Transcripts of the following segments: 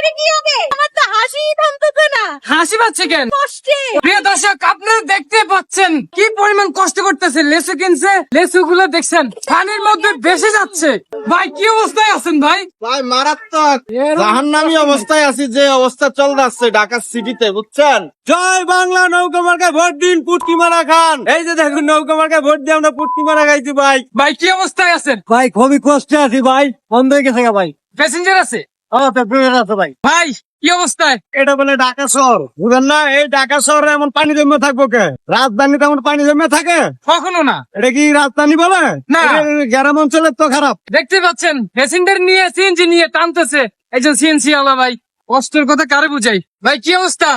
করে কি হবে? আমার তো হাসি থামতেছে না। হাসি পাচ্ছে কেন? কষ্টে। প্রিয় দর্শক আপনারা দেখতে পাচ্ছেন কি পরিমাণ কষ্ট করতেছে লেসু কিনছে? লেসু গুলো দেখছেন পানির মধ্যে ভেসে যাচ্ছে। ভাই কি অবস্থায় আছেন ভাই? ভাই মারাত্মক। জাহান্নামী অবস্থায় আছি যে অবস্থা চল যাচ্ছে ঢাকা সিটিতে বুঝছেন? জয় বাংলা নৌকা মার্কায় ভোট দিন পুটকি মারা খান। এই যে দেখুন নৌকা মার্কায় ভোট দিয়ে আমরা পুটকি মারা খাইছি ভাই। ভাই কি অবস্থায় আছেন? ভাই খুবই কষ্টে আছি ভাই। বন্ধ হয়ে গেছে ভাই। প্যাসেঞ্জার আছে আছে? ভাই। ভাই কি অবস্থায় এটা বলে ঢাকা শহর। বুঝেন না এই ঢাকা শহরে এমন পানি জমে থাকব কে? রাজধানীতে এমন পানি জমে থাকে? কখনো না। এটা কি রাজধানী বলে? না। গ্রাম অঞ্চলের তো খারাপ। দেখতে পাচ্ছেন প্যাসেঞ্জার নিয়ে সিএনজি নিয়ে টানতেছে। একজন সিএনসি আলা ভাই কষ্টের কথা কারে বুঝাই? ভাই কি অবস্থা?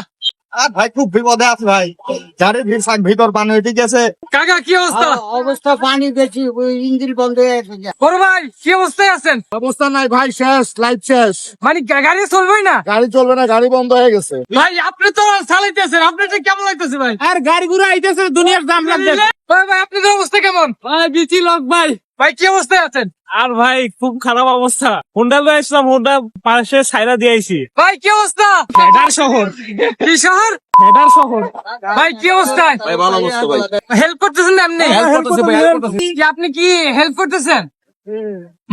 আর ভাই খুব বিপদে আছে ভাই। যারে ভিড় ভিতর পানি উঠে গেছে। কাকা কি অবস্থা? অবস্থা পানি বেশি ইঞ্জিন বন্ধ হয়ে গেছে। বড় ভাই কি অবস্থায় আছেন? অবস্থা নাই ভাই শেষ লাইফ শেষ। মানে গাড়ি চলবেই না? গাড়ি চলবে না গাড়ি বন্ধ হয়ে গেছে। ভাই আপনি তো চালাইতেছেন আপনার কেমন লাগতেছে ভাই? আর গাড়ি ঘুরে আইতেছে দুনিয়ার দাম ভাই ভাই আপনাদের অবস্থা কেমন? ভাই বিচি লোক ভাই। ভাই কি অবস্থায় আছেন? আর ভাই খুব খারাপ অবস্থা। হোন্ডা লয়ে আসলাম হোন্ডা পাশে সাইরা দিয়েছি ভাই কি অবস্থা? হেডার শহর। কি শহর? হেডার শহর। ভাই কি অবস্থায়? ভাই ভালো অবস্থা ভাই। হেল্প করতেছেন না আপনি? করতেছি ভাই, help করতেছি। কি আপনি কি হেল্প করতেছেন?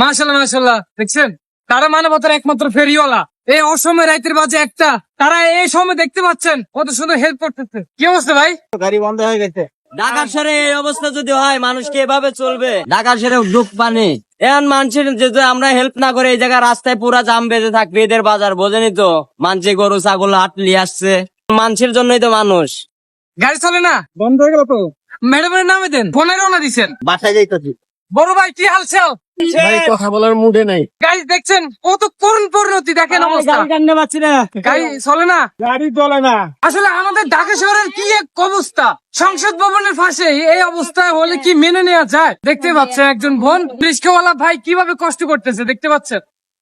মাশাল্লাহ মাশাল্লাহ দেখছেন? তারা মানবতার একমাত্র ফেরিওয়ালা। এই অসময় রাইতের বাজে একটা। তারা এই সময় দেখতে পাচ্ছেন কত সুন্দর হেল্প করতেছে। কি অবস্থা ভাই? গাড়ি বন্ধ হয়ে গেছে। ঢাকার শহরে এই অবস্থা যদি হয় মানুষ কি এভাবে চলবে? ঢাকার শহরে দুঃখ পানি। এখন মানুষের যদি আমরা হেল্প না করে এই জায়গায় রাস্তায় পুরা জাম বেঁধে থাকবে এদের বাজার বোঝেনি তো? মানছে গরু ছাগল হাট লিয়ে আসছে। মানুষের জন্যই তো মানুষ। গাড়ি চলে না? বন্ধ হয়ে গেল তো। ম্যাডামের নামে দেন ফোনে রওনা দিছেন। বাসায় যাইতেছি। বড় ভাই কি হালচাল ভাই কথা বলার মুডে নাই। গাড়ি দেখছেন? কত করুণ পরিণতি? দেখেন অবস্থা। কান্নে পাচ্ছি না। গাড়ি চলে না? গাড়ি চলে না। আসলে আমাদের ঢাকা শহরের কি এক অবস্থা? সংসদ ভবনের পাশে এই অবস্থায় হলে কি মেনে নেওয়া যায়? দেখতে পাচ্ছেন একজন বোন। রিস্কাওয়ালা ভাই কীভাবে কষ্ট করতেছে দেখতে পাচ্ছেন?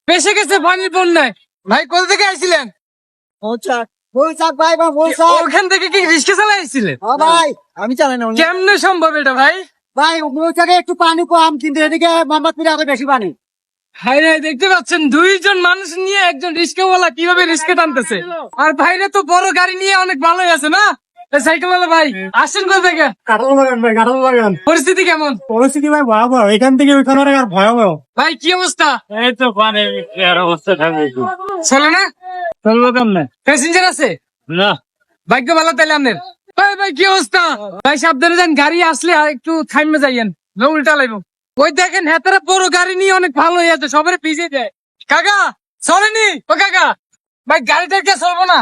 পেশে গেছে পানির বন্যায়। ভাই কোথা থেকে আইছিলেন? ওখান থেকে কি রিস্কা চালাই আইছিলেন ভাই আমি চালাই না। কেমনে সম্ভব এটা ভাই? ভাই একটু পানি কম কিন্তু এদিকে মোহাম্মদপুরে আরও বেশি পানি। হাই রে দেখতে পাচ্ছেন? দুইজন মানুষ নিয়ে একজন রিস্কাওয়ালা কীভাবে রিস্কা টানতেছে? আর ভাইরে তো বড় গাড়ি নিয়ে অনেক ভালোই আছে না? সাইকেলওয়ালা ভাই আসছেন কোথা থেকে? কাটাল বাগান ভাই কাটাল বাগান। পরিস্থিতি কেমন? পরিস্থিতি ভাই ভয়াবহ এখান থেকে ওইখানে আর ভয়াবহ। ভাই কি অবস্থা? এই তো পানি অবস্থা চলে না? চলবো কেমনে? প্যাসেঞ্জার আছে? না। ভাগ্য ভালো তাইলে আপনার? ভাই কি অবস্থা? ভাই, সাবধানে যান, গাড়ি আসলে একটু থাইমে যাইয়েন। উল্টা লাইব। ওই দেখেন, হেতারা বড় গাড়ি নিয়ে অনেক ভালো হয়ে আছে সবাই পিছিয়ে কাকা, চলেনি? ও কাকা, ভাই গাড়িটা কে চলবো না।